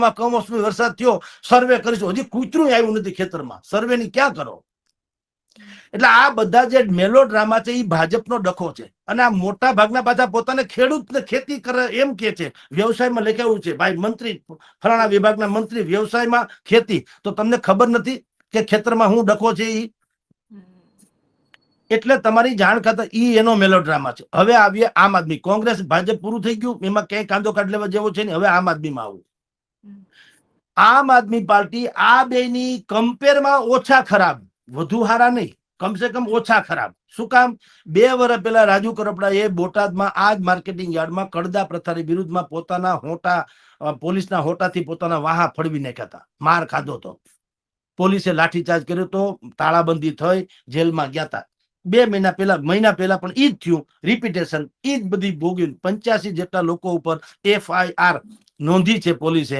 માં કમોસમી વરસાદ થયો સર્વે કરીશું. હજી કૂતરું આવ્યું નથી ખેતરમાં. સર્વે ની ક્યાં કરો? એટલે આ બધા જે મેલો ડ્રામા છે, એ ભાજપનો ડખો છે. અને આ મોટા ભાગના પાછા પોતાને ખેડૂતને ખેતી કરે એમ કે છે. વ્યવસાયમાં લખાયું છે, ભાઈ, મંત્રી, ફલાણા વિભાગના મંત્રી વ્યવસાયમાં ખેતી. તો તમને ખબર નથી કે ખેતરમાં હું ડખો છે ઈ? એટલે તમારી જાણ ખાતર ઈ એનો મેલો ડ્રામા છે. હવે આવીએ આમ આદમી. કોંગ્રેસ, ભાજપ પૂરું થઈ ગયું. એમાં ક્યાંય કાંદો કાઢ લેવા જેવો છે ને હવે આમ આદમીમાં આવું. આમ આદમી પાર્ટી આ બેની કમ્પેરમાં ઓછા ખરાબ. વધુ હારા નહીં. કમસે કમ ઓછા ખરાબ. શું કામ? બે વર્ષ પહેલા રાજુ કરપડાએ બોટાદમાં આ જ માર્કેટિંગ યાર્ડમાં કડદા પ્રથાની વિરુદ્ધમાં પોતાના હોટા પોલીસના હોટાથી પોતાના વાહા ફળવી નાખ્યા માર ખાધો હતો. પોલીસે લાઠીચાર્જ કર્યો તો તાળાબંધી થઈ, જેલમાં ગયા હતા બે મહિના પહેલા મહિના પહેલા પણ ઈ જ થયું. રિપીટેશન ઈ જ બધી ભોગ્યું પંચ્યાસી જેટલા લોકો ઉપર એફઆઈઆર નોંધી છે પોલીસે.